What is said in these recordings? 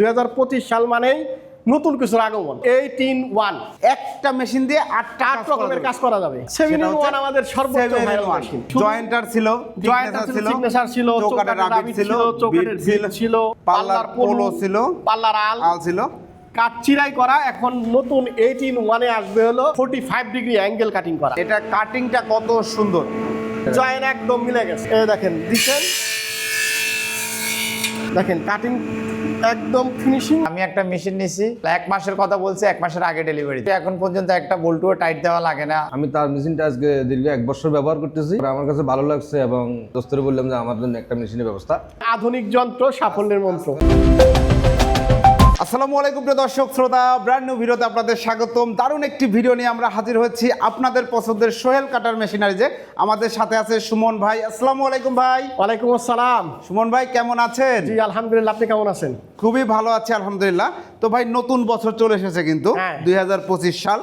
দুই হাজার পঁচিশ সাল মানেই নতুন কিছুর আগমন। Eighteen one. একটা মেশিন দিয়ে আটটা আট রকমের কাজ করা যাবে। সেভেন ইন ওয়ান আমাদের সর্বোচ্চ জয়েন্টার ছিল জয়েন্টার ছিল সিগনেচার ছিল চৌকাঠের রাবিট ছিল বিট বিট ছিল পাল্লার পোলো ছিল পাল্লার আল আল ছিল। কাট চিরাই করা এখন নতুন এইটিন ওয়ানে আসবে হলো forty five degree angle cutting করা। এটা কাটিংটা কত সুন্দর। জয়েন একদম মিলে গেছে। এই দেখেন দিচ্ছেন। দেখেন কাটিং একদম ফিনিশিং আমি একটা মেশিন নিছি এক মাসের কথা বলছি এক মাসের আগে ডেলিভারি এখন পর্যন্ত একটা বল্টুও টাইট দেওয়া লাগে না। আমি তার মেশিনটা আজকে দীর্ঘ এক বছর ব্যবহার করতেছি। আর আমার কাছে ভালো লাগছে এবং দোস্তরে বললাম যে আমার জন্য একটা মেশিনের ব্যবস্থা। আধুনিক যন্ত্র সাফল্যের মন্ত্র। আসসালামু আলাইকুম প্রিয় দর্শক শ্রোতা ব্র্যান্ড নিউ ভিডিওতে আপনাদের স্বাগতম। দারুণ একটি ভিডিও নিয়ে আমরা হাজির হয়েছি আপনাদের পছন্দের সোহেল কাটার মেশিনারিজে আমাদের সাথে আছে সুমন ভাই। আসসালামু আলাইকুম ভাই। ওয়ালাইকুম আসসালাম। সুমন ভাই কেমন আছেন? জি আলহামদুলিল্লাহ আপনি কেমন আছেন? খুবই ভালো আছি আলহামদুলিল্লাহ। তো ভাই নতুন বছর চলে এসেছে কিন্তু হ্যাঁ। দুই সাল।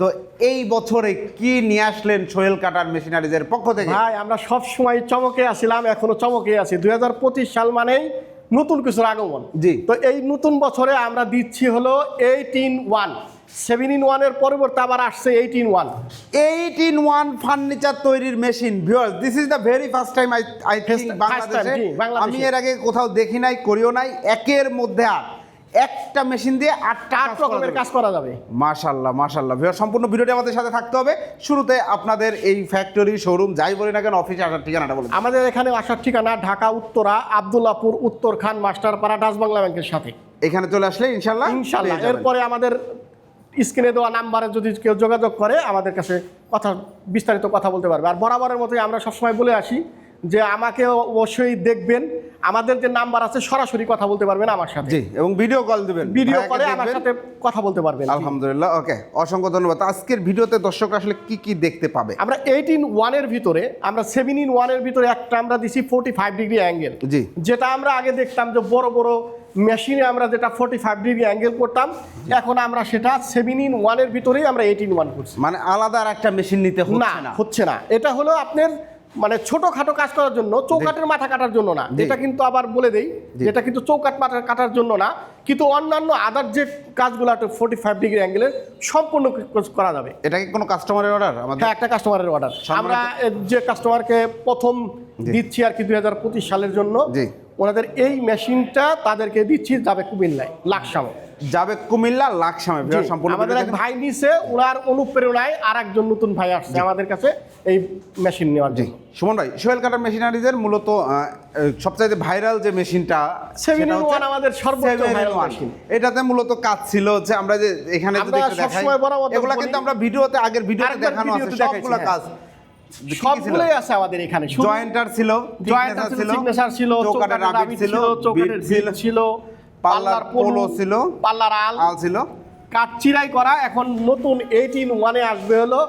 তো এই বছরে কি নিয়ে আসলেন সোহেল কাটার মেশিনারিজের পক্ষ থেকে? ভাই আমরা সব সময় চমকে আছিলাম এখনও চমকে আছি। দুই হাজার পঁচিশ সাল মানেই নতুন কিছুর আগমন জি। তো এই নতুন বছরে আমরা দিচ্ছি হলো এইটিন ওয়ান সেভেন ইন ওয়ানের পরিবর্তে আবার আসছে eighteen one eight in one furniture তৈরির machine viewers this is the very first time I I think বাংলাদেশে বাংলাদেশে। আমি এর আগে কোথাও দেখি নাই করিও নাই একের মধ্যে আট একটা মেশিন দিয়ে আটটা আট রকমের কাজ করা যাবে। মাশাল্লাহ মাশাল্লাহ। ভিউয়ার সম্পূর্ণ ভিডিওটি আমাদের সাথে থাকতে হবে। শুরুতে আপনাদের এই ফ্যাক্টরি শোরুম যাই বলি না কেন অফিসে আসার ঠিকানাটা বলুন। আমাদের এখানে আসার ঠিকানা ঢাকা উত্তরা আবদুল্লাপুর উত্তর খান মাস্টারপাড়া ডাচ বাংলা ব্যাংকের সাথে। এখানে চলে আসলে ইনশাল্লাহ ইনশাল্লাহ। এরপরে আমাদের স্ক্রিনে দেওয়া নাম্বারে যদি কেউ যোগাযোগ করে আমাদের কাছে কথা বিস্তারিত কথা বলতে পারবে। আর বরাবরের মতোই আমরা সবসময় বলে আসি যে আমাকে অবশ্যই দেখবেন। আমাদের যে নাম্বার আছে সরাসরি কথা বলতে পারবেন আমার সাথে। জি এবং ভিডিও কল দিবেন। ভিডিও কলে আমার সাথে কথা বলতে পারবেন। আলহামদুলিল্লাহ ওকে অসংখ্য ধন্যবাদ। আজকের ভিডিওতে দর্শক আসলে কি কি দেখতে পাবে? আমরা এইট ইন ওয়ানের ভিতরে আমরা সেভেন ইন ওয়ানের ভিতরে একটা আমরা দিছি ফোর্টি ফাইভ ডিগ্রি অ্যাঙ্গেল জি। যেটা আমরা আগে দেখতাম যে বড় বড় মেশিনে আমরা যেটা ফোর্টি ফাইভ ডিগ্রি অ্যাঙ্গেল করতাম এখন আমরা সেটা সেভেন ইন ওয়ানের ভিতরেই আমরা এইট ইন ওয়ান করছি। মানে আলাদা আর একটা মেশিন নিতে হচ্ছে না। হচ্ছে না। এটা হলো আপনার মানে ছোটখাটো কাজ করার জন্য চৌকাটের মাথা কাটার জন্য না। এটা কিন্তু আবার বলে দেই যেটা কিন্তু চৌকাট মাথা কাটার জন্য না কিন্তু অন্যান্য আদার যে কাজগুলো একটা ফোর্টি ফাইভ ডিগ্রি অ্যাঙ্গেলের সম্পূর্ণ করা যাবে। এটা কি কোনো কাস্টমারের অর্ডার আমাদের? হ্যাঁ একটা কাস্টমারের অর্ডার আমরা যে কাস্টমারকে প্রথম দিচ্ছি আর কি দুই হাজার পঁচিশ সালের জন্য। ওনাদের এই মেশিনটা তাদেরকে দিচ্ছি যাবে কুমিল্লায় লাকসামে। যাবে কুমিল্লা লাকসামে। সম্পূর্ণ আমাদের এক ভাই নিছে ওনার অনুপ্রেরণায় আর একজন নতুন ভাই আসছে আমাদের কাছে এই মেশিন নেওয়ার জি। জন্য। সুমন ভাই সোহেল কাটার মেশিনারিজের মূলত সবচাইতে ভাইরাল যে মেশিনটা আমাদের সর্বোচ্চ। এটাতে মূলত কাজ ছিল যে আমরা যে এখানে যদি দেখাই এগুলা কিন্তু আমরা ভিডিওতে আগের ভিডিওতে দেখানো আছে সবগুলা হ্যাঁ। কাজ। সবগুলোই আছে আমাদের এখানে। জয়েন্টার ছিল জয়েন্টার ছিল সিগনেচার ছিল ছিল। ছিল। পাল্লার পোলো ছিল। পাল্লার আল। আল ছিল। কাঠ চিরাই করা এখন নতুন এইটিন ওয়ানে আসবে হলো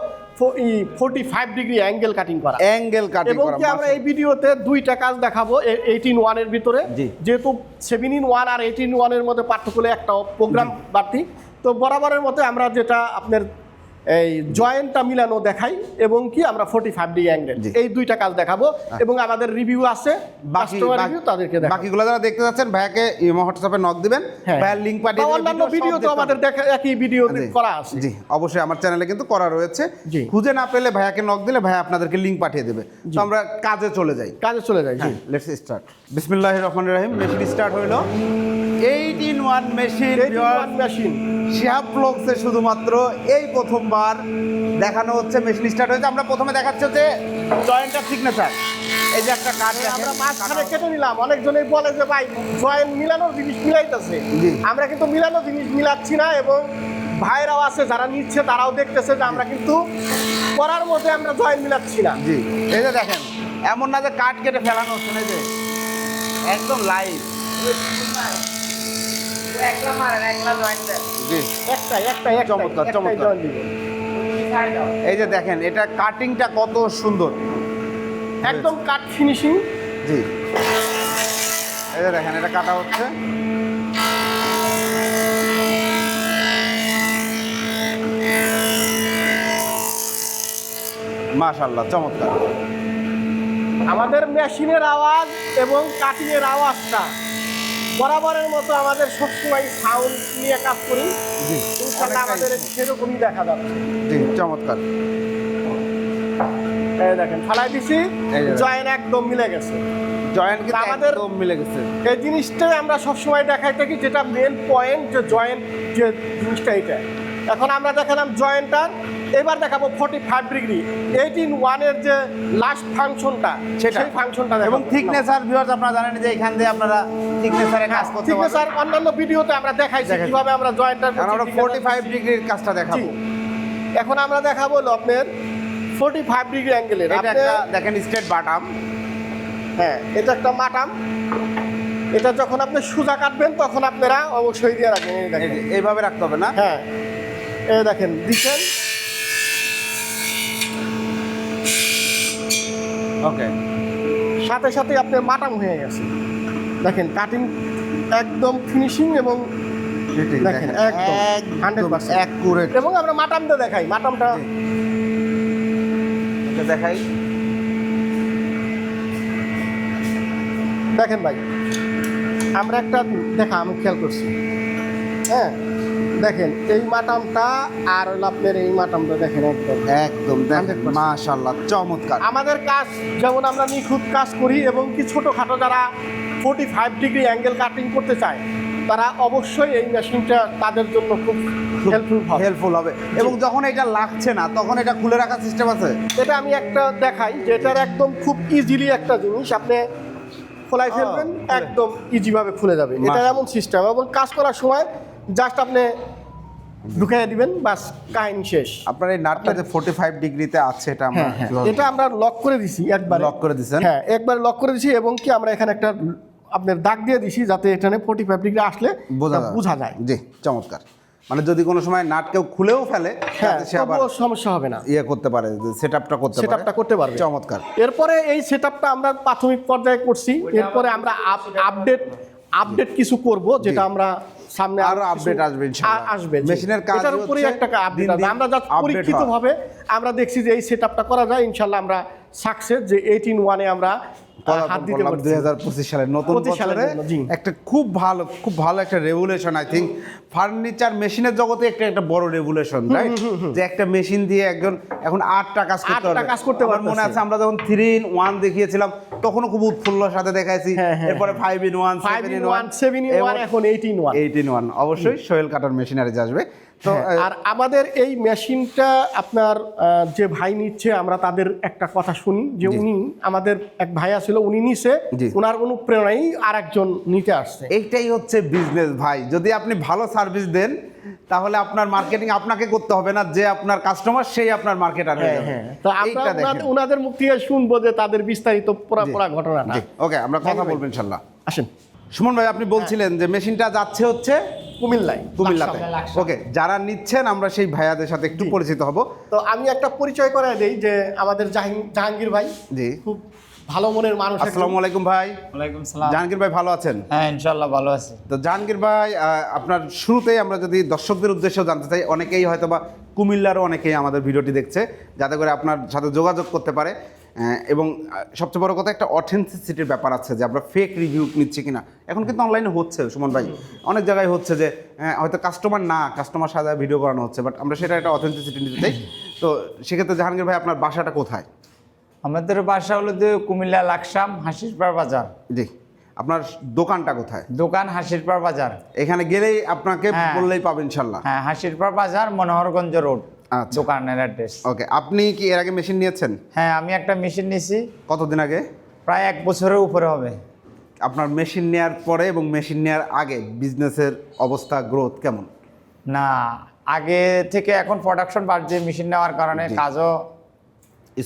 forty five degree angle cutting করা। অ্যাঙ্গেল কাটিং এবং কি আমরা এই ভিডিওতে দুইটা কাজ দেখাবো এইটিন ওয়ানের ভিতরে। যেহেতু সেভেন ইন ওয়ান আর এইটিন ওয়ানের মধ্যে পার্থক্য একটা প্রোগ্রাম বাড়তি। তো বরাবরের মতো আমরা যেটা আপনার এই জয়েন্টটা মিলানো দেখাই এবং কি আমরা ফোর্টি ফাইভ ডিগ্রি অ্যাঙ্গেল এই দুইটা কাজ দেখাবো এবং আমাদের রিভিউ আছে বাকি কাস্টমার রিভিউ তাদেরকে বাকিগুলো যারা দেখতে যাচ্ছেন ভাইয়াকে হোয়াটসঅ্যাপে নক দিবেন হ্যাঁ। ভাইয়ার লিংক পাঠিয়ে অন্যান্য ভিডিও তো আমাদের দেখা একই ভিডিও করা আছে। জি অবশ্যই আমার চ্যানেলে কিন্তু করা রয়েছে। খুঁজে না পেলে ভাইয়াকে নক দিলে ভাইয়া আপনাদেরকে লিংক পাঠিয়ে দেবে। তো আমরা কাজে চলে যাই। কাজে চলে যাই জি। লেটস স্টার্ট বিসমিল্লাহির রহমানির রহিম মেশিন স্টার্ট হইল। Eight in one machine eighteen one machine Shihab ব্লগসে শুধুমাত্র এই প্রথমবার দেখানো হচ্ছে মেশিন স্টার্ট হয়েছে। আমরা প্রথমে দেখাচ্ছি হচ্ছে জয়েন্টার সিগনেচার এই যে একটা কার্ড আমরা মাঝখানে কেটে নিলাম। অনেকজনেই বলে যে ভাই জয়েন মিলানোর জিনিস মিলাইতেছে। আমরা কিন্তু মিলানো জিনিস মিলাচ্ছি না এবং ভাইরাও আছে যারা নিচ্ছে তারাও দেখতেছে যে আমরা কিন্তু করার মধ্যে আমরা জয়েন মিলাচ্ছি না। জি। এই যে দেখেন এমন না যে কাঠ কেটে ফেলানো হচ্ছে না যে একদম লাইভ জি। একটাই একটাই একটাই চমৎকার, চমৎকার। এই যে দেখেন এটা কাটিংটা কত সুন্দর। একদম কাট ফিনিশিং জি। এই যে দেখেন এটা কাটা হচ্ছে। মাশাল্লাহ চমৎকার। আমাদের মেশিনের আওয়াজ এবং কাটিংয়ের আওয়াজটা। বরাবরের মতো আমাদের সবসময় সাউন্ড নিয়ে কাজ করি। ইনশাল্লাহ আমাদের সেরকমই দেখা যাচ্ছে। জি চমৎকার। এই দেখেন ফালাই দিছি। জয়েন একদম মিলে গেছে। জয়েন্ট কিন্তু আমাদের- একদম মিলে গেছে। এই জিনিসটাই আমরা সবসময় দেখাই থাকি যেটা মেন পয়েন্ট যে জয়েন্ট যে জিনিসটা এটা এখন আমরা দেখালাম জয়েন্টার এবার দেখাবো ফর্টি ফাইভ ডিগ্রি এইটিন ওয়ানের যে লাস্ট ফাংশনটা সেটা। সেই ফাংশনটা এবং থিকনেস আর ভিউয়ার্স আপনারা জানেন যে এখান দিয়ে আপনারা থিকনেসারে কাজ করতে স্যার অন্যান্য ভিডিওতে আমরা দেখাইছি। কীভাবে আমরা জয়েন্টার আমরা ফোর্টি ফাইভ ডিগ্রির কাজটা দেখাবো। এখন আমরা দেখাবো হলো আপনার ফোর্টি ফাইভ ডিগ্রি এটা একটা দেখেন স্ট্রেট বাটাম হ্যাঁ এটা একটা মাটাম। এটা যখন আপনি সুজা কাটবেন তখন আপনারা অবশ্যই দিয়ে রাখবেন এইভাবে রাখতে হবে না? হ্যাঁ। এই দেখেন দিচ্ছেন ওকে। সাথে সাথে আপনার মাটাম হয়ে গেছে। দেখেন কাটিং একদম ফিনিশিং এবং দেখেন, একদম, 100% এবং আমরা মাটামটা দেখাই মাটামটা দেখাই। দেখেন ভাই আমরা একটা দেখা আমি খেয়াল করছি। হ্যাঁ? দেখেন এই মাটামটা আর হলো আপনার এই মাটামটা দেখেন একদম। একদম দেখেন 100% মাশাআল্লাহ চমৎকার। আমাদের কাজ যেমন আমরা নিখুঁত কাজ করি এবং কি ছোটোখাটো যারা forty five degree angle cutting করতে চায় তারা অবশ্যই এই মেশিনটা তাদের জন্য খুব হেল্পফুল হবে। হেল্পফুল হবে। এবং যখন এটা লাগছে না তখন এটা খুলে রাখার সিস্টেম আছে? এটা আমি একটা দেখাই যে এটার একদম খুব ইজিলি একটা জিনিস আপনি খোলাই ফেলবেন। একদম ইজিভাবে খুলে যাবে। এটা। এমন সিস্টেম এবং কাজ করার সময় জাস্ট আপনি ঢুকাই দিবেন বাস কাহিনী শেষ। আপনার এই নাটটা যে ফোর্টি ফাইভ ডিগ্রিতে আছে এটা আমরা হ্যাঁ হ্যাঁ। এটা আমরা লক করে দিছি একবার। লক করে দিছেন? হ্যাঁ একবার লক করে দিছি এবং কি আমরা এখানে একটা আপনার দাগ দিয়ে দিছি যাতে এখানে ফোর্টি ফাইভ ডিগ্রি আসলে বোঝা যায়। বোঝা যায়। জি চমৎকার। মানে যদি কোনো সময় নাট কেউ খুলেও ফেলে হ্যাঁ সে আবার সমস্যা হবে না। ইয়ে করতে পারে সেট আপটা করতে পারে। সেটআপটা করতে পারবে। চমৎকার। এরপরে এই সেটআপটা আমরা প্রাথমিক পর্যায়ে করছি। এরপরে আমরা আপডেট আপডেট কিছু করব যেটা আমরা সামনে আরও আপডেট আসবে ইনশাআল্লাহ। আসবে মেশিনের কাজ এটার উপরে একটা আপডেট আসবে। আমরা যা পরীক্ষিতভাবে আমরা দেখছি যে এই সেটআপটা করা যায় ইনশাআল্লাহ আমরা সাকসেস যে এইটিন ওয়ানে আমরা হাত দিতে পারছি দুই হাজার পঁচিশ সালের নতুন 25 সালের বছরে জন্য, জি। একটা খুব ভালো খুব ভালো একটা রেভুলেশন আই থিঙ্ক ফার্নিচার মেশিনের জগতে একটা একটা বড় রেভুলেশন রাইট যে একটা মেশিন দিয়ে একজন এখন আটটা কাজ করতে পারবে। কাজ করতে আমার মনে আছে আমরা যখন থ্রি ইন ওয়ান দেখিয়েছিলাম তখনও খুব উৎফুল্লর সাথে দেখাইছি। হ্যাঁ, হ্যাঁ, এরপরে five in one five in one seven in one এখন eighteen one eight in one অবশ্যই সোহেল কাটার মেশিনারিজ আসবে। তো হ্যাঁ, আর আমাদের এই মেশিনটা আপনার যে ভাই নিচ্ছে আমরা তাদের একটা কথা শুনি যে উনি আমাদের এক ভাই ছিল উনি নিছে ওনার অনুপ্রেরণাই আর একজন নিতে আসছে। এইটাই হচ্ছে বিজনেস ভাই। যদি আপনি ভালো সার্ভিস দেন তাহলে আপনার মার্কেটিং আপনাকে করতে হবে না যে আপনার কাস্টমার সেই আপনার মার্কেটার হয়ে যাবে। তো আমরা ওনাদের- মুখ থেকে শুনব যে তাদের বিস্তারিত পুরা। পুরা ঘটনাটা। জি ওকে আমরা কথা। বলব ইনশাল্লাহ। আসেন। সুমন ভাই আপনি বলছিলেন যে মেশিনটা যাচ্ছে হচ্ছে কুমিল্লায় কুমিল্লাতে। ওকে যারা নিচ্ছেন আমরা সেই ভাইয়াদের সাথে একটু পরিচিত হব। তো আমি একটা পরিচয় করে দেই যে আমাদের জাহাঙ্গীর জাহাঙ্গীর ভাই জি। খুব ভালো মনের মানুষ আসসালামু আলাইকুম ভাই। ওয়ালাইকুম সালাম। জাহাঙ্গীর ভাই ভালো আছেন? হ্যাঁ ইনশাল্লাহ ভালো আছি। তো জাহাঙ্গীর ভাই আপনার শুরুতেই আমরা যদি দর্শকদের উদ্দেশ্যেও জানতে চাই অনেকেই হয়তো বা কুমিল্লারও অনেকেই আমাদের ভিডিওটি দেখছে যাতে করে আপনার সাথে যোগাযোগ করতে পারে। এবং সবচেয়ে বড় কথা একটা অথেন্টিসিটির ব্যাপার আছে যে আমরা ফেক রিভিউ নিচ্ছি কিনা। এখন কিন্তু অনলাইনে হচ্ছে সুমন ভাই। অনেক জায়গায় হচ্ছে যে হয়তো কাস্টমার না কাস্টমার সাজায় ভিডিও করানো হচ্ছে বাট আমরা সেটা একটা অথেন্টিসিটি নিতে চাই। তো সেক্ষেত্রে জাহাঙ্গীর ভাই আপনার বাসাটা কোথায়? আমাদের বাসা হলো যে কুমিল্লা লাকসাম হাসিরপাড় বাজার। জি। আপনার দোকানটা কোথায়? দোকান হাসিরপাড় বাজার। এখানে গেলেই আপনাকে হ্যাঁ। বললেই পাবেন ইনশাল্লাহ। হ্যাঁ হাসিরপাড় বাজার মনোহরগঞ্জ রোড। দোকানের অ্যাড্রেস ওকে আপনি কি এর আগে মেশিন নিয়েছেন? হ্যাঁ আমি একটা মেশিন নিয়েছি। কতদিন আগে? প্রায় এক বছরের উপরে হবে। আপনার মেশিন নেওয়ার পরে এবং মেশিন নেওয়ার আগে বিজনেসের অবস্থা গ্রোথ কেমন? না আগে থেকে এখন প্রোডাকশন বাড়ছে মেশিন নেওয়ার কারণে কাজও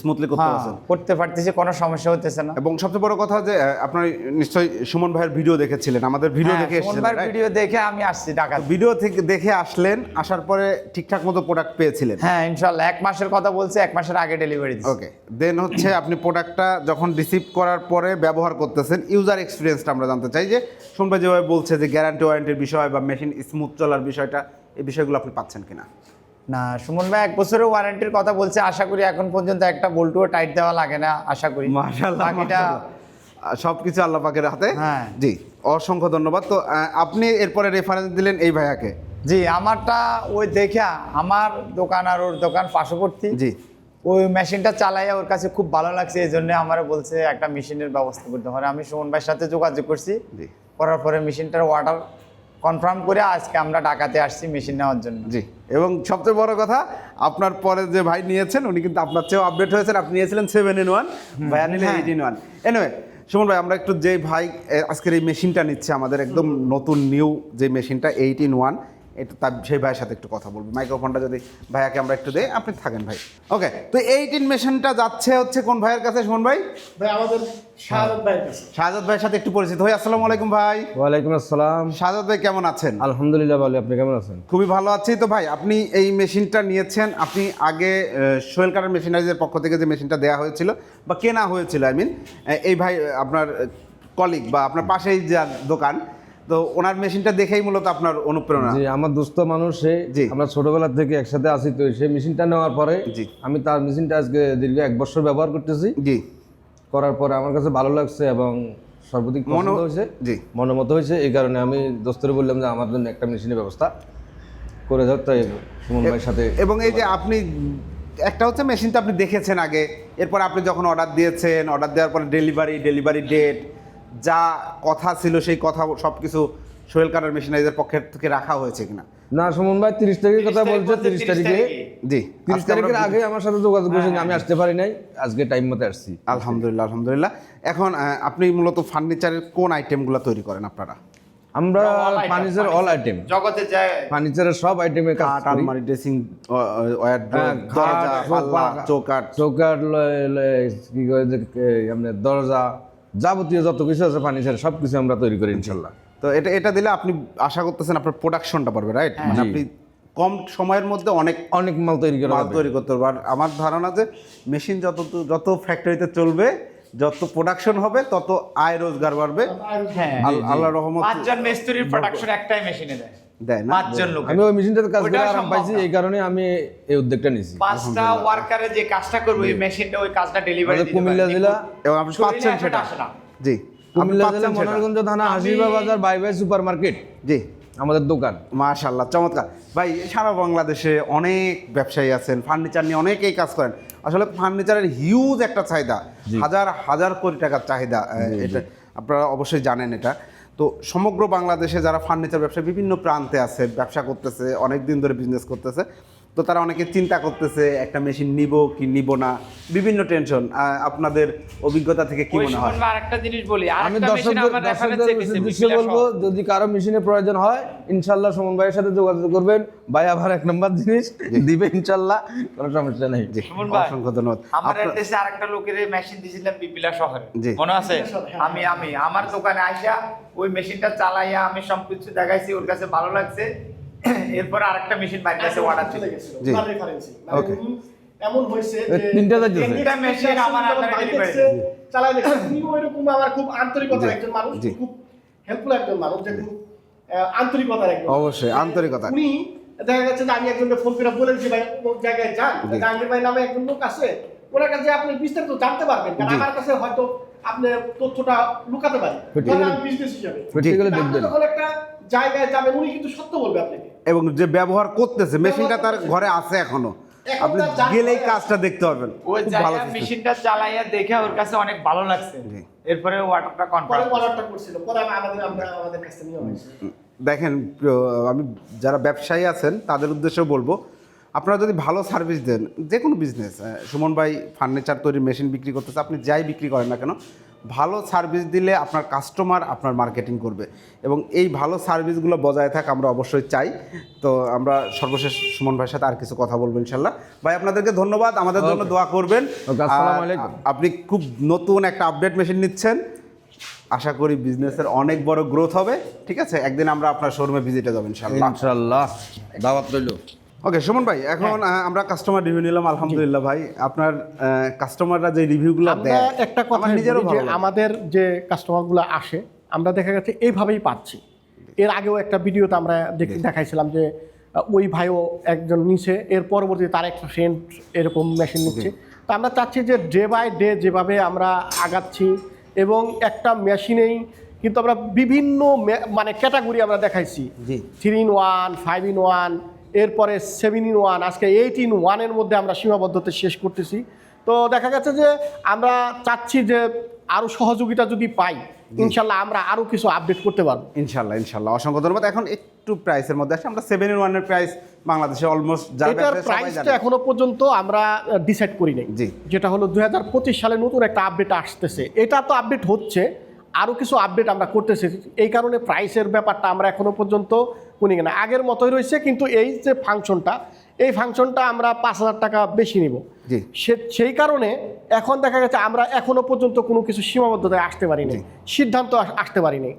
স্মুথলি করতে হ্যাঁ, পারছেন। করতে পারতেছি কোনো সমস্যা হতেছে না। এবং সবচেয়ে বড় কথা যে আপনার নিশ্চয়ই সুমন ভাইয়ের ভিডিও দেখেছিলেন আমাদের ভিডিও হ্যাঁ, দেখে সুমনবার right? ভিডিও দেখে আমি আসছি ঢাকা ভিডিও থেকে দেখে আসলেন আসার পরে ঠিকঠাক মতো প্রোডাক্ট পেয়েছিলেন। হ্যাঁ ইনশাল্লাহ এক মাসের কথা বলছে এক মাসের আগে ডেলিভারি ওকে দেন হচ্ছে আপনি প্রোডাক্টটা যখন রিসিভ করার পরে ব্যবহার করতেছেন ইউজার এক্সপিরিয়েন্সটা আমরা জানতে চাই যে শুনবে যেভাবে বলছে যে গ্যারান্টি ওয়ারেন্টির বিষয় বা মেশিন স্মুথ চলার বিষয়টা এই বিষয়গুলো আপনি পাচ্ছেন কিনা? না সুমন ভাই এক বছরের ওয়ারেন্টির কথা বলছে আশা করি এখন পর্যন্ত একটা বল্টুও টাইট দেওয়া লাগে না আশা করি। মাশাআল্লাহ বাকিটা সব কিছু আল্লাহ পাকের হাতে? হ্যাঁ। জি অসংখ্য ধন্যবাদ। তো আপনি এরপরে রেফারেন্স দিলেন এই ভাইয়াকে? জি আমারটা ওই দেখা আমার দোকান আর ওর দোকান পার্শ্ববর্তী। জি। ওই মেশিনটা চালাইয়া ওর কাছে খুব ভালো লাগছে এই জন্য আমার বলছে একটা মেশিনের ব্যবস্থা করতে পারে আমি সুমন ভাইয়ের সাথে যোগাযোগ করছি। জি। করার পরে মেশিনটার অর্ডার কনফার্ম করে আজকে আমরা ঢাকাতে আসছি মেশিন নেওয়ার জন্য। জি। এবং সবচেয়ে বড় কথা আপনার পরে যে ভাই নিয়েছেন উনি কিন্তু আপনার চেয়েও আপডেট হয়েছেন। আপনি নিয়েছিলেন সেভেন ইন ওয়ান ভাইয়া নিলেন। Eight in one anyway Sumon ভাই আমরা একটু যে ভাই আজকের এই মেশিনটা নিচ্ছে আমাদের একদম নতুন নিউ যে মেশিনটা এইট ইন ওয়ান এটা তার সেই ভাইয়ের সাথে একটু কথা বলব। মাইক্রোফোনটা যদি ভাইয়াকে আমরা একটু দেই আপনি থাকেন ভাই। ওকে তো এইট ইন মেশিনটা যাচ্ছে হচ্ছে কোন ভাইয়ের কাছে সুমন ভাই? ভাই আমাদের শাহাদ ভাইয়ের কাছে। শাহাদ ভাইয়ের সাথে একটু পরিচিত হই। আসসালামু আলাইকুম ভাই। ওয়ালাইকুম আসসালাম। শাহাদ ভাই কেমন আছেন? আলহামদুলিল্লাহ ভালো। আপনি কেমন আছেন? খুবই ভালো আছি। তো ভাই আপনি এই মেশিনটা নিয়েছেন আপনি আগে সোহেল কাটার মেশিনারিজের পক্ষ থেকে যে মেশিনটা দেওয়া হয়েছিল বা কেনা হয়েছিল আই মিন এই ভাই আপনার কলিগ বা আপনার পাশেই যে দোকান তো ওনার মেশিনটা দেখেই মূলত আপনার অনুপ্রেরণা জি আমার দুস্থ মানুষ সে জি। আমরা ছোটবেলা থেকে একসাথে আসি তো সেই মেশিনটা নেওয়ার পরে জি। আমি তার মেশিনটা আজকে দীর্ঘ এক বছর ব্যবহার করতেছি জি করার পরে আমার কাছে ভালো লাগছে এবং সর্বাধিক মনো- হয়েছে জি। মনোমত হয়েছে এই কারণে আমি দোস্তরে বললাম যে আমার জন্য একটা মেশিনের ব্যবস্থা করে দাও তাই সুমন ভাইয়ের সাথে এবং এই যে আপনি একটা হচ্ছে মেশিনটা আপনি দেখেছেন আগে এরপর আপনি যখন অর্ডার দিয়েছেন অর্ডার দেওয়ার পরে ডেলিভারি ডেলিভারি ডেট যা কথা ছিল সেই কথা সব কিছু সোহেল কাটার মেশিনারিজের পক্ষের থেকে রাখা হয়েছে কিনা? না সুমন ভাই তিরিশ তারিখের কথা বলছে তিরিশ তারিখে। জি তিরিশ তারিখের আগে আমার সাথে যোগাযোগ করেছেন আমি আসতে পারি নাই আজকে টাইম মতো আসছি। আলহামদুলিল্লাহ আলহামদুলিল্লাহ। এখন আপনি মূলত ফার্নিচারের কোন আইটেমগুলো তৈরি করেন আপনারা? আমরা ফার্নিচার অল আইটেম জগতে যায় ফার্নিচারের সব আইটেমের কাঠ আলমারি ড্রেসিং হ্যাঁ, দরজা চৌকাট ল- কি করে যে আপনার দরজা যাবতীয় যত কিছু আছে ফার্নিচার সব কিছু আমরা তৈরি করি ইনশাল্লাহ। তো এটা এটা দিলে আপনি আশা করতেছেন আপনার প্রোডাকশনটা পারবে রাইট মানে আপনি কম সময়ের মধ্যে অনেক অনেক মাল তৈরি করে মাল তৈরি করতে পারবে আর আমার ধারণা যে মেশিন যত যত ফ্যাক্টরিতে চলবে যত প্রোডাকশন হবে তত আয় রোজগার বাড়বে। হ্যাঁ আল- আল্লাহ রহমত। পাঁচজন মিস্ত্রির প্রোডাকশন একটাই মেশিনে দেয়। দেয় না? পাঁচজন লোক আমি ওই মেশিনটাতে কাজ করে ওইটাও আরাম পাইছি এই কারণে আমি এই উদ্যোগটা নিয়েছি। পাঁচটা ওয়ার্কারে যে কাজটা করবে ওই মেশিনটা ওই কাজটা ডেলিভারি আমাদের কুমিল্লা জেলা এবং আপনি পাচ্ছেন সেটা। জি। কুমিল্লা জেলা পাচ্ছেন মনোরগঞ্জ থানা হাসিবা বাজার বাই বাই সুপার মার্কেট জি। আমাদের দোকান। মাশাল্লাহ চমৎকার। ভাই সারা বাংলাদেশে অনেক ব্যবসায়ী আছেন ফার্নিচার নিয়ে অনেকেই কাজ করেন। আসলে ফার্নিচারের হিউজ একটা চাহিদা। হাজার হাজার কোটি টাকার চাহিদা এটা আপনারা অবশ্যই জানেন এটা। তো সমগ্র বাংলাদেশে যারা ফার্নিচার ব্যবসা বিভিন্ন প্রান্তে আছে, ব্যবসা করতেছে অনেক দিন ধরে বিজনেস করতেছে তো তারা অনেকে চিন্তা করতেছে একটা মেশিন নিব কি নিব না? বিভিন্ন টেনশন আপনাদের অভিজ্ঞতা থেকে কি মনে হয়? আরেকটা জিনিস বলি আমি আরেকটা দর্শকদের বলব যদি কারও মেশিনের প্রয়োজন হয় ইনশাল্লাহ সুমন ভাইয়ের সাথে যোগাযোগ করবেন। ভাই আবার এক নম্বর জিনিস দিবে ইনশাল্লাহ কোনো সমস্যা নেই। সুমন ভাই, অসংখ্য ধন্যবাদ। আমার অ্যাড্রেসে আরেকটা লোকের মেশিন দিয়েছিলাম বিপিলা শহরে। মনে আছে? আমি আমি আমার দোকানে আইসা ওই মেশিনটা চালাইয়া আমি সব কিছু দেখাইছি ওর কাছে ভালো লাগছে। এরপর আরেকটা মেশিন বাইরে কাছে অর্ডার চলে গেছিল তার Okay. উনি এমন হয়েছে যে তিনটা যাইতেছে। তিনটা মেশিন আমার বাইরে ডেলিভারি চালাই দেখছে উনি ওইরকম আমার খুব আন্তরিকতার একজন মানুষ খুব হেল্পফুল একজন মানুষ যে খুব আন্তরিকতার একজন অবশ্যই, আন্তরিকতা। উনি দেখা যাচ্ছে যে আমি একজনকে ফোন করে বলে বলেছি ভাই অমুক জায়গায় যান। জাহাঙ্গীর ভাই নামে একজন লোক আছে ওনার কাছে আপনি বিস্তারিত জানতে পারবেন কারণ আমার কাছে হয়তো আপনি তথ্যটা লুকাতে পারি Practically- বিজনেস হিসাবে। যখন একটা জায়গায় যাবেন উনি কিন্তু সত্য বলবে আপনাকে। এবং যে ব্যবহার করতেছে মেশিনটা তার ঘরে আছে এখনও। আপনি গেলেই কাজটা দেখতে পারবেন। ওই ভালো মেশিনটা চালাইয়া দেখে ওর কাছে অনেক ভালো লাগছে। এরপরে পরে কনফার্ম অর্ডারটা করছিল। পরে আমি- আমাদের আমরা আমাদের কাছে নিয়ে দেখেন আমি যারা ব্যবসায়ী আছেন তাদের উদ্দেশ্যে বলব আপনারা যদি ভালো সার্ভিস দেন যে কোনো বিজনেস সুমন ভাই ফার্নিচার তৈরি মেশিন বিক্রি করতেছে আপনি যাই বিক্রি করেন না কেন ভালো সার্ভিস দিলে আপনার কাস্টমার আপনার মার্কেটিং করবে। এবং এই ভালো সার্ভিসগুলো বজায় থাক আমরা অবশ্যই চাই। তো আমরা সর্বশেষ সুমন ভাইয়ের সাথে আর কিছু কথা বলব ইনশাল্লাহ। ভাই আপনাদেরকে ধন্যবাদ। আমাদের জন্য দোয়া করবেন। আপনি খুব নতুন একটা আপডেট মেশিন নিচ্ছেন। আশা করি বিজনেসের অনেক বড় গ্রোথ হবে। ঠিক আছে? একদিন আমরা আপনার শোরুমে ভিজিটে যাব ইনশাল্লাহ। ইনশাল্লাহ। দাওয়াত রইল। ওকে সুমন ভাই এখন আমরা কাস্টমার রিভিউ নিলাম আলহামদুলিল্লাহ ভাই। আপনার কাস্টমাররা যে রিভিউগুলো আমরা দেয় একটা কথা নিজেরও যে আমাদের যে কাস্টমারগুলো আসে আমরা দেখা গেছে এইভাবেই পাচ্ছি। এর আগেও একটা ভিডিওতে আমরা দেখ- দেখাইছিলাম যে ওই ভাইও একজন নিছে এর পরবর্তী তার একটা ফ্রেন্ড এরকম মেশিন নিচ্ছে। তো আমরা চাচ্ছি যে ডে বাই ডে যেভাবে আমরা আগাচ্ছি এবং একটা মেশিনেই কিন্তু আমরা বিভিন্ন মানে ক্যাটাগরি আমরা দেখাইছি। Three in one five in one এরপরে সেভেন ইন ওয়ান আজকে এইট ইন ওয়ানের মধ্যে আমরা সীমাবদ্ধতা শেষ করতেছি। তো দেখা গেছে যে আমরা চাচ্ছি যে আরও সহযোগিতা যদি পাই ইনশাল্লাহ আমরা আরও কিছু আপডেট করতে পারব। ইনশাল্লাহ ইনশাল্লাহ। অসংখ্য ধন্যবাদ। এখন একটু প্রাইসের মধ্যে আসে। আমরা সেভেন ইন ওয়ানের প্রাইস বাংলাদেশে অলমোস্ট এটার প্রাইসটা। এখনও পর্যন্ত আমরা ডিসাইড করি নাই। জি। যেটা হলো দুই হাজার পঁচিশ সালে নতুন একটা আপডেট আসতেছে। এটা তো আপডেট হচ্ছে আরও কিছু আপডেট আমরা করতেছি এই কারণে প্রাইসের ব্যাপারটা আমরা এখনও পর্যন্ত কোনি না আগের মতোই রয়েছে কিন্তু এই যে ফাংশনটা এই ফাংশনটা আমরা পাঁচ হাজার টাকা বেশি নিব। সে সেই কারণে এখন দেখা গেছে আমরা এখনও পর্যন্ত কোনো কিছু সীমাবদ্ধতায় আসতে পারিনি সিদ্ধান্ত আসতে পারিনি।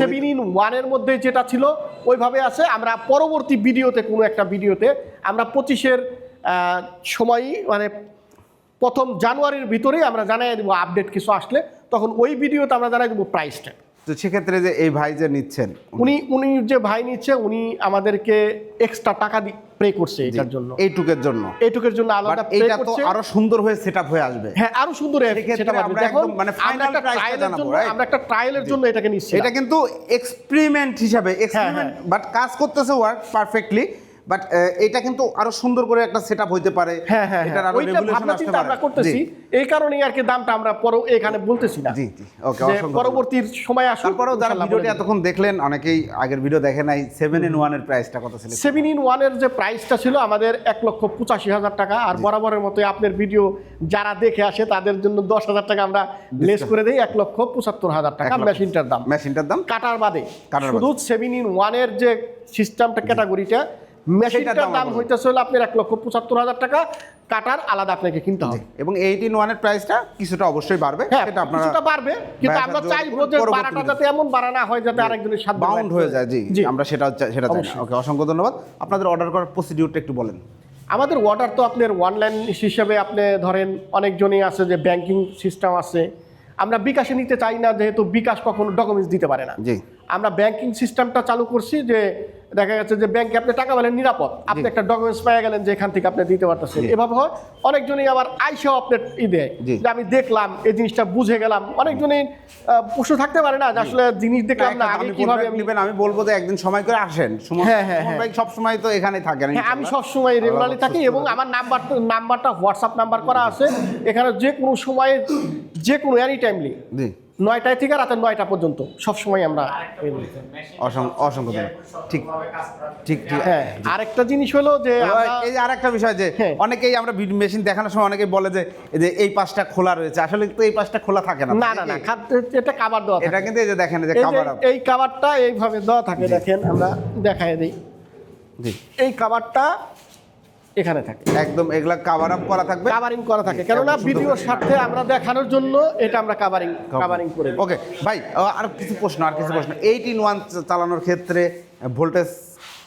সেভেন ইন ওয়ানের মধ্যে যেটা ছিল ওইভাবে আছে। আমরা পরবর্তী ভিডিওতে কোনো একটা ভিডিওতে আমরা পঁচিশের সময়ই মানে প্রথম জানুয়ারির ভিতরেই আমরা জানাই দেবো আপডেট কিছু আসলে। তখন ওই ভিডিওতে আমরা জানাই দেবো প্রাইসটা। তো সেক্ষেত্রে যে এই ভাই যে নিচ্ছেন উনি উনি যে ভাই নিচ্ছে উনি আমাদেরকে এক্সট্রা টাকা পে করছে এটার জন্য। এইটুকের জন্য। এইটুকের জন্য আলাদা পে এইটা করছে। আরও সুন্দর হয়ে সেট হয়ে আসবে। হ্যাঁ আরও সুন্দর সেটা। আমরা একদম মানে price এর জন্য আমরা একটা ট্রায়ালের জন্য এটাকে নিচ্ছি। এটা কিন্তু এক্সপেরিমেন্ট হিসাবে এক্সপেরিমেন্ট হ্যাঁ। বাট কাজ করতেছে ওয়ার্ক পারফেক্টলি বাট এটা কিন্তু আরও সুন্দর করে একটা সেটআপ হইতে পারে। হ্যাঁ হ্যাঁ এটার হ্যাঁ আরও রেগুলেশন আসতে পারে। আমরা করতেছি। এই কারণেই আর কি দামটা আমরা পরে এখানে বলতেছি না। জি জি। ওকে পরবর্তী সময় আসুক তারপরেও যারা ভিডিওটি এতক্ষণ দেখলেন অনেকেই আগের ভিডিও দেখে নাই সেভেন ইন ওয়ানের প্রাইসটা কত ছিল? সেভেন ইন ওয়ানের যে প্রাইসটা ছিল আমাদের এক লক্ষ পঁচাশি হাজার টাকা। আর বরাবরের মতো আপনার ভিডিও যারা দেখে আসে তাদের জন্য দশ হাজার টাকা আমরা লেস করে দিই। এক লক্ষ পঁচাত্তর হাজার টাকা মেশিনটার দাম। মেশিনটার দাম? কাটার বাদে। কাটার শুধু সেভেন ইন ওয়ানের যে সিস্টেমটা ক্যাটাগরিটা মেশিনটার দাম হইতেছে হলো আপনার এক লক্ষ পঁচাত্তর হাজার টাকা। কাটার আলাদা আপনাকে কিনতে হবে। এবং এইট ইন ওয়ানের প্রাইসটা কিছুটা অবশ্যই বাড়বে হ্যাঁ সেটা আপনারা কিছুটা বাড়বে কিন্তু আমরা চাইব যে বাড়াটা যাতে এমন বাড়া না হয় যাতে আরেকজনের সাথে বাউন্ড হয়ে যায় জি। জি। আমরা সেটা সেটা চাই ওকে অসংখ্য ধন্যবাদ। আপনাদের অর্ডার করার প্রসিডিউরটা একটু বলেন। আমাদের অর্ডার তো আপনার অনলাইন হিসেবে আপনি ধরেন অনেকজনই আছে যে ব্যাংকিং সিস্টেম আছে। আমরা বিকাশে নিতে চাই না যেহেতু বিকাশ কখনো ডকুমেন্টস দিতে পারে না। জি। আমরা ব্যাংকিং সিস্টেমটা চালু করছি যে দেখা যাচ্ছে যে ব্যাংকে আপনি টাকা পেলেন নিরাপদ। আপনি একটা ডকুমেন্টস পেয়ে গেলেন যে এখান থেকে আপনি দিতে পারতেছেন। এভাবে হয় অনেকজনই আবার আইসাও আপনার ই দেয় যে আমি দেখলাম এই জিনিসটা বুঝে গেলাম। অনেকজনই প্রশ্ন থাকতে পারে না যে আসলে জিনিস দেখলাম না আগে কীভাবে আমি নেবেন আমি বলব যে একদিন সময় করে আসেন। হ্যাঁ, হ্যাঁ, হ্যাঁ। সব সময় তো এখানে থাকেন হ্যাঁ আমি সবসময় রেগুলারলি থাকি এবং আমার নাম্বার নাম্বারটা হোয়াটসঅ্যাপ নাম্বার করা আছে। এখানে যে কোনো সময়ে যে কোনো এনি টাইমলি নয়টায় থেকে রাতে নয়টা পর্যন্ত সব সময় আমরা অসংখ্য ঠিক ঠিক ঠিক। হ্যাঁ আরেকটা জিনিস হলো যে এই আরেকটা বিষয় যে হ্যাঁ। অনেকেই আমরা মেশিন দেখানোর সময় অনেকেই বলে যে এই যে এই পাশটা খোলা রয়েছে। আসলে তো এই পাশটা খোলা থাকে না না না না খাদ্য এটা কাবার দেওয়া থাকে। এটা কিন্তু এই যে দেখেন যে এই কাবারটা এইভাবে দেওয়া থাকে দেখেন আমরা দেখাই দিই। এই কাবারটা এখানে থাকে। একদম এগুলা কাভার আপ করা থাকবে। কাভারিং করা থাকে। কেননা ভিডিওর। স্বার্থে আমরা দেখানোর জন্য এটা আমরা কাভারিং কাভারিং করে ওকে ভাই আর কিছু প্রশ্ন আর কিছু প্রশ্ন। এইট ইন ওয়ান চালানোর ক্ষেত্রে voltage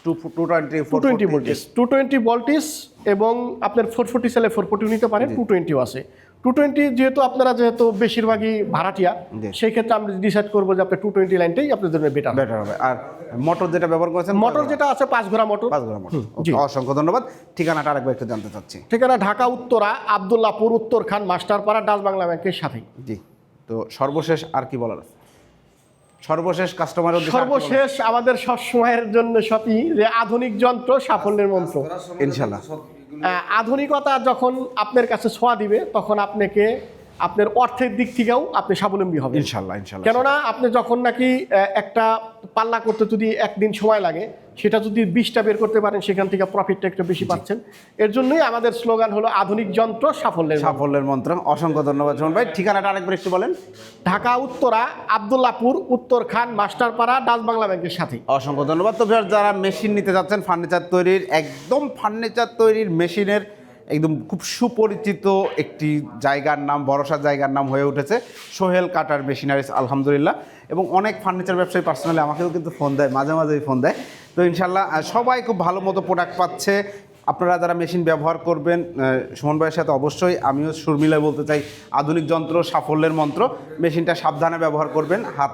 two two twenty two twenty voltage two twenty voltage এবং আপনার ফোর ফোর্টি সেলে ফোর ফোর্টি নিতে পারেন টু টোয়েন্টিও আছে। টু টোয়েন্টি যেহেতু আপনারা যেহেতু বেশিরভাগই ভাড়াটিয়া সেই ক্ষেত্রে আমরা ডিসাইড করব যে আপনার টু টোয়েন্টি লাইনটাই আপনাদের জন্য বেটার বেটার হবে। আর মোটর যেটা ব্যবহার করেছেন মোটর যেটা আছে পাঁচ ঘোড়া মোটর পাঁচ ঘোড়া মোটর অসংখ্য ধন্যবাদ। ঠিকানাটা আরেকবার একটু জানতে চাচ্ছি। ঠিকানা ঢাকা উত্তরা আবদুল্লাপুর উত্তর খান মাস্টারপাড়া ডাচ বাংলা ব্যাংকের সাথেই। জি তো সর্বশেষ আর কি বলার আছে? সর্বশেষ কাস্টমার সর্বশেষ আমাদের সব সময়ের জন্য সবই যে আধুনিক যন্ত্র সাফল্যের মন্ত্র। ইনশাল্লাহ। আহ, আধুনিকতা যখন আপনার কাছে ছোঁয়া দিবে তখন আপনাকে আপনার অর্থের দিক থেকেও আপনি স্বাবলম্বী হবেন। ইনশাল্লাহ ইনশাল্লাহ কেননা আপনি যখন নাকি একটা পাল্লা করতে যদি একদিন সময় লাগে সেটা যদি বিশটা বের করতে পারেন সেখান থেকে প্রফিটটা একটু বেশি পাচ্ছেন। এর জন্যই আমাদের স্লোগান হলো আধুনিক যন্ত্র সাফল্যের সাফল্যের মন্ত্র। অসংখ্য ধন্যবাদ সুমন ভাই। ঠিকানাটা আরেকবার একটু বলেন। ঢাকা উত্তরা আবদুল্লাপুর উত্তর খান মাস্টারপাড়া ডাচ বাংলা ব্যাংকের সাথে। অসংখ্য ধন্যবাদ। তো যারা মেশিন নিতে যাচ্ছেন ফার্নিচার তৈরির একদম ফার্নিচার তৈরির মেশিনের একদম খুব সুপরিচিত একটি জায়গার নাম ভরসার জায়গার নাম হয়ে উঠেছে, সোহেল কাটার মেশিনারিজ, আলহামদুলিল্লাহ। এবং অনেক ফার্নিচার ব্যবসায়ী পার্সোনালি আমাকেও কিন্তু ফোন দেয়, মাঝে মাঝেই ফোন দেয়। তো ইনশাল্লাহ সবাই খুব ভালো মতো প্রোডাক্ট পাচ্ছে। আপনারা যারা মেশিন ব্যবহার করবেন সুমন ভাইয়ের সাথে অবশ্যই আমিও সুরমিলায় বলতে চাই, আধুনিক যন্ত্র, সাফল্যের মন্ত্র মেশিনটা সাবধানে ব্যবহার করবেন, হাত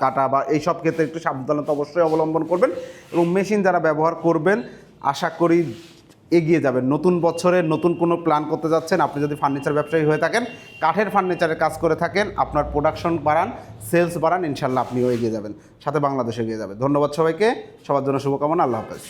কাটা বা এই সব ক্ষেত্রে একটু সাবধানতা অবশ্যই অবলম্বন করবেন। এবং মেশিন যারা ব্যবহার করবেন, আশা করি এগিয়ে যাবেন। নতুন বছরে নতুন কোনো প্ল্যান করতে যাচ্ছেন, আপনি যদি ফার্নিচার ব্যবসায়ী হয়ে থাকেন, কাঠের ফার্নিচারের কাজ করে থাকেন, আপনার প্রোডাকশন বাড়ান সেলস বাড়ান ইনশাল্লাহ আপনিও এগিয়ে যাবেন, সাথে বাংলাদেশে এগিয়ে যাবে ধন্যবাদ সবাইকে, সবার জন্য শুভকামনা, আল্লাহ হাফেজ।